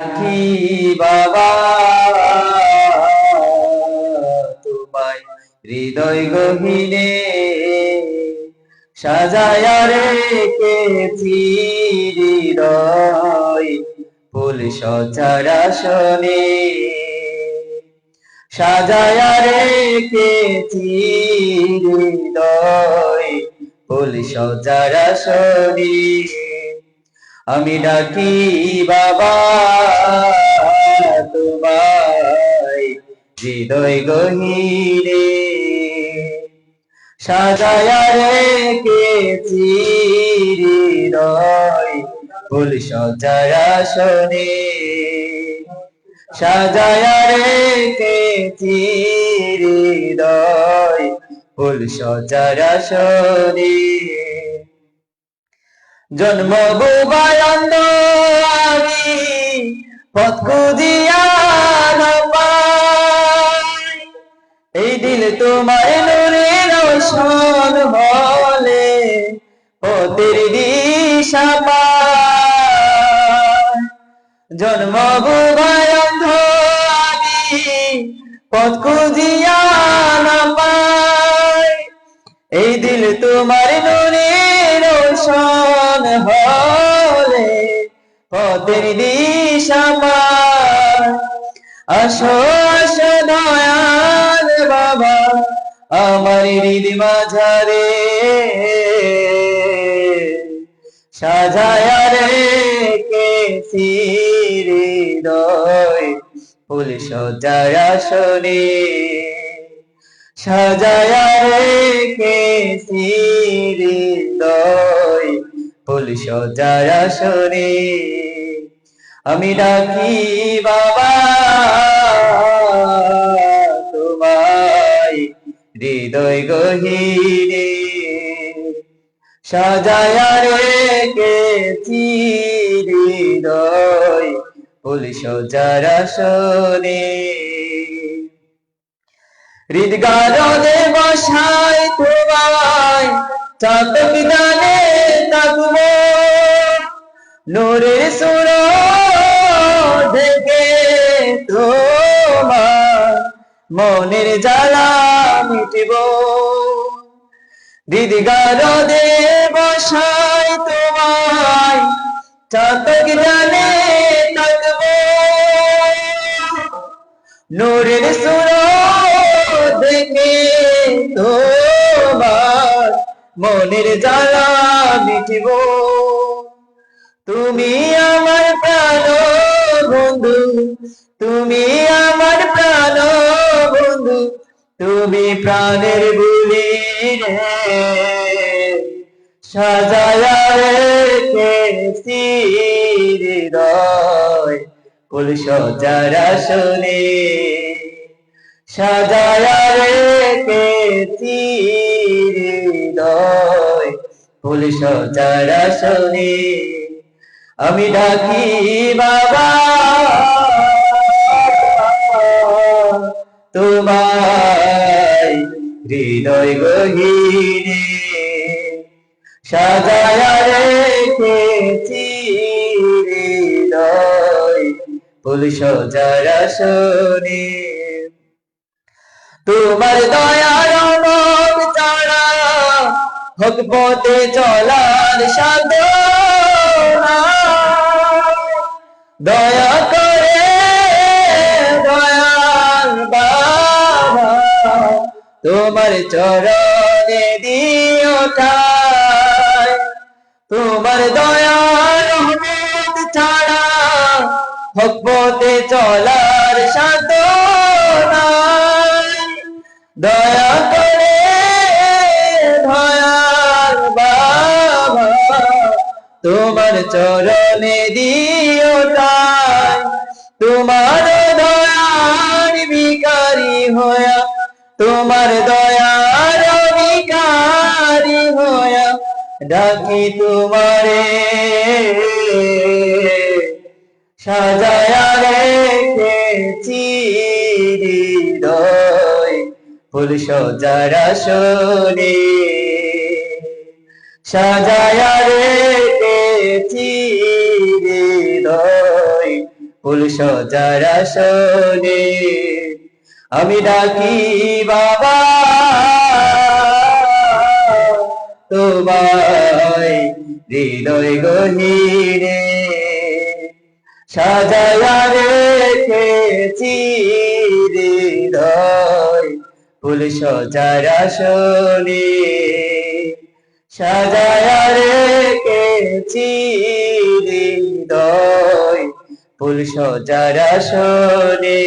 কি বাবা। তোমায় হৃদয় গহিনে সাজায়া রেখেছি হৃদয় ফুল আসনে। সাজায়া রেখেছি হৃদয় ফুল আসনে। আমি ডাকি, বাবা, তোমায় হৃদয় গহিরে। সাজায়া রেখেছি হৃদয়, ফুল সজার আসনে সাজায়া রেখেছি হৃদয়, ফুল সজার আসনে জন্ম বুবায়ন্দ আমি পথ খুঁজিয়া এই দিল তোমার নূরে রোশন হলে পথের দিশা। জন্ম বুবায়ন্দ আমি পথ খুঁজিয়া এই দিল তোমার নুরে পদের দিশা আসো দয়াল বাবা, আমার হৃদ মাঝারে। সাজায়া রে কে হৃদয়, ফুল সজায় আসনে সাজায়া রেখেছি হৃদয়, ফুল সজার আসনে আমি ডাকি বাবা? তোমায় হৃদয় গহিরে সাজায়া রেখেছি হৃদয় ফুল সজার শোনে। হৃদগারদে বসাই তোমায়, চাতক দানে থাকব নূরের সুর তোমার মনের জ্বালা মিটিব। হৃদগারদে বসাই তোমায় চাতক দানে থাকব। নূরের সুর দেখে তোমার মনের জ্বালা মিটিব। তুমি আমার প্রাণ প্রাণের বুলি রে। সাজায়া রেখেছি হৃদয় ফুল সজার আসনে সাজায়া রেখেছি হৃদয় ফুল সজার আসনে আমি ডাকি বাবা হৃদয় গহিনে সাজায়া রেখেছি ফুল সজার আসনে তোমার দয়ার মত চারা হক পথে চলার সাধনা। দয়া তোমার চরণে দিও তোমার দয়ার রহমত ছাড়া চলার সাধনা দয়া করে দয়াল বাবা, তোমার চরণে দিও তোমার দয়ার বিকারি হয়া তোমার দয়ার বিকারি হয়া ডাকি তোমারে। সাজায়া রেখেছি হৃদয়, ফুল সজার আসনে সাজায়া রেখেছি হৃদয়, ফুল সজার আসনে আমি ডাকি, বাবা। তোমায় হৃদয় গহীরে সাজায়া রেখেছি হৃদয়, ফুল সজার আসনে। সাজায়া রেখেছি হৃদয়, ফুল সজার আসনে।